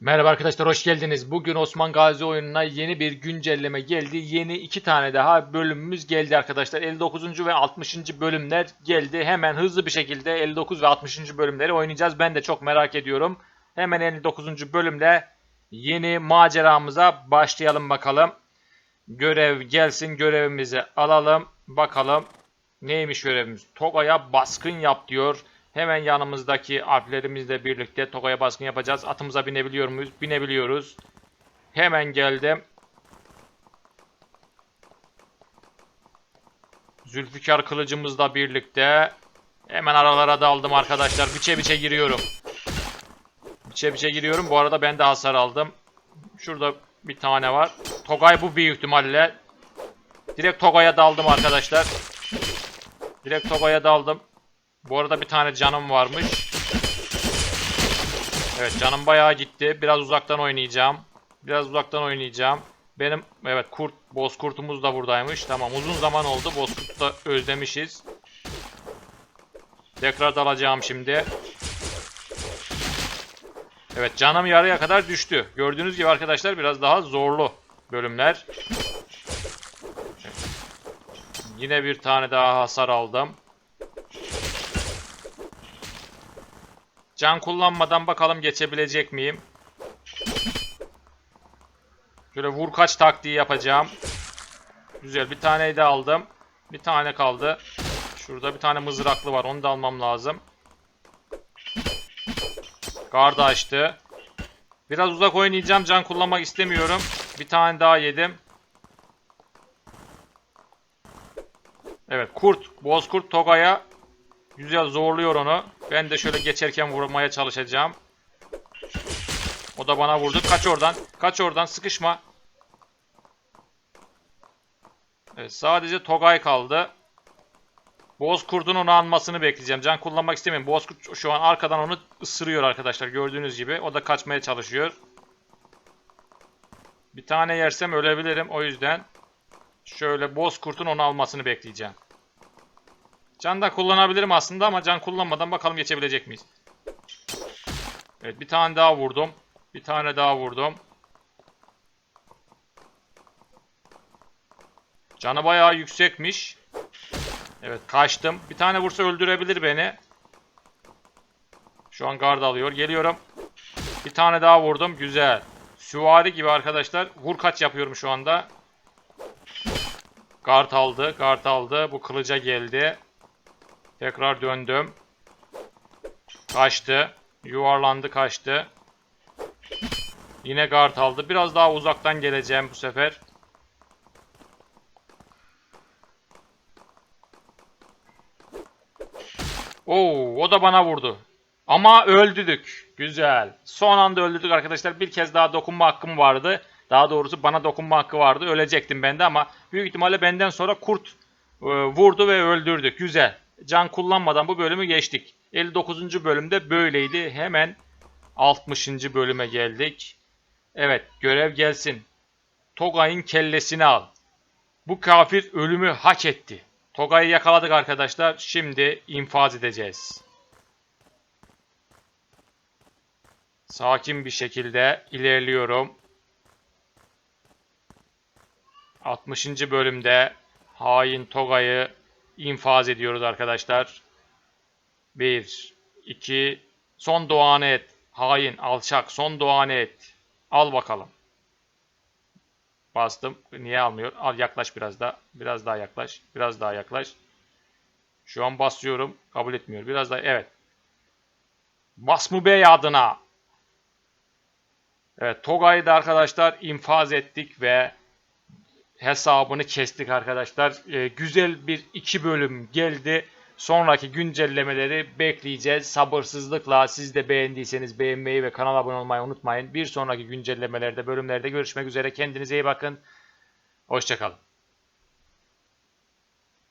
Merhaba arkadaşlar hoş geldiniz. Bugün Osman Gazi oyununa yeni bir güncelleme geldi. Yeni iki tane daha bölümümüz geldi arkadaşlar. 59. ve 60. bölümler geldi. Hemen hızlı bir şekilde 59 ve 60. bölümleri oynayacağız. Ben de çok merak ediyorum. Hemen 59. bölümle yeni maceramıza başlayalım bakalım. Görev gelsin görevimizi alalım. Bakalım neymiş görevimiz. Toga'ya baskın yap diyor. Hemen yanımızdaki harflerimizle birlikte Toga'ya baskın yapacağız. Atımıza binebiliyor muyuz? Binebiliyoruz. Hemen geldim. Zülfikar kılıcımızla birlikte hemen aralara daldım arkadaşlar. Biçe biçe giriyorum. Biçe biçe giriyorum. Bu arada ben de hasar aldım. Şurada bir tane var. Togay bu büyük ihtimalle. Direkt Togay'a daldım arkadaşlar. Direkt Togay'a daldım. Bu arada bir tane canım varmış. Evet canım bayağı gitti. Biraz uzaktan oynayacağım. Biraz uzaktan oynayacağım. Benim evet kurt bozkurtumuz da buradaymış. Tamam uzun zaman oldu. Bozkurt da özlemişiz. Tekrar dalacağım şimdi. Evet canım yarıya kadar düştü. Gördüğünüz gibi arkadaşlar biraz daha zorlu bölümler. Yine bir tane daha hasar aldım. Can kullanmadan bakalım geçebilecek miyim? Şöyle vur kaç taktiği yapacağım. Güzel bir taneyi de aldım. Bir tane kaldı. Şurada bir tane mızraklı var. Onu da almam lazım. Gardı açtı. Biraz uzak oynayacağım. Can kullanmak istemiyorum. Bir tane daha yedim. Evet kurt. Bozkurt Toga'ya güzel zorluyor onu. Ben de şöyle geçerken vurmaya çalışacağım. O da bana vurdu. Kaç oradan. Kaç oradan. Sıkışma. Evet sadece Togay kaldı. Bozkurt'un onu anmasını bekleyeceğim. Can kullanmak istemiyorum. Bozkurt şu an arkadan onu ısırıyor arkadaşlar. Gördüğünüz gibi. O da kaçmaya çalışıyor. Bir tane yersem ölebilirim. O yüzden şöyle Bozkurt'un onu almasını bekleyeceğim. Can da kullanabilirim aslında ama can kullanmadan bakalım geçebilecek miyiz? Evet bir tane daha vurdum. Bir tane daha vurdum. Canı bayağı yüksekmiş. Evet kaçtım. Bir tane vursa öldürebilir beni. Şu an gard alıyor. Geliyorum. Bir tane daha vurdum. Güzel. Süvari gibi arkadaşlar. Vur kaç yapıyorum şu anda. Gard aldı. Gard aldı. Bu kılıca geldi. Tekrar döndüm. Kaçtı. Yuvarlandı kaçtı. Yine guard aldı. Biraz daha uzaktan geleceğim bu sefer. Oo, o da bana vurdu. Ama öldürdük. Güzel. Son anda öldürdük arkadaşlar. Bir kez daha dokunma hakkım vardı. Daha doğrusu bana dokunma hakkı vardı. Ölecektim ben de ama büyük ihtimalle benden sonra kurt e, vurdu ve öldürdük. Güzel can kullanmadan bu bölümü geçtik. 59. bölümde böyleydi. Hemen 60. bölüme geldik. Evet görev gelsin. Togay'ın kellesini al. Bu kafir ölümü hak etti. Togay'ı yakaladık arkadaşlar. Şimdi infaz edeceğiz. Sakin bir şekilde ilerliyorum. 60. bölümde hain Togay'ı infaz ediyoruz arkadaşlar. 1, 2, son duanı et. Hain, alçak, son duanı et. Al bakalım. Bastım. Niye almıyor? Al yaklaş biraz daha. Biraz daha yaklaş. Biraz daha yaklaş. Şu an basıyorum. Kabul etmiyor. Biraz daha. Evet. Basmu Bey adına. Evet. Togay'ı da arkadaşlar infaz ettik ve hesabını kestik arkadaşlar. Ee, güzel bir iki bölüm geldi. Sonraki güncellemeleri bekleyeceğiz. Sabırsızlıkla siz de beğendiyseniz beğenmeyi ve kanala abone olmayı unutmayın. Bir sonraki güncellemelerde, bölümlerde görüşmek üzere. Kendinize iyi bakın. Hoşçakalın.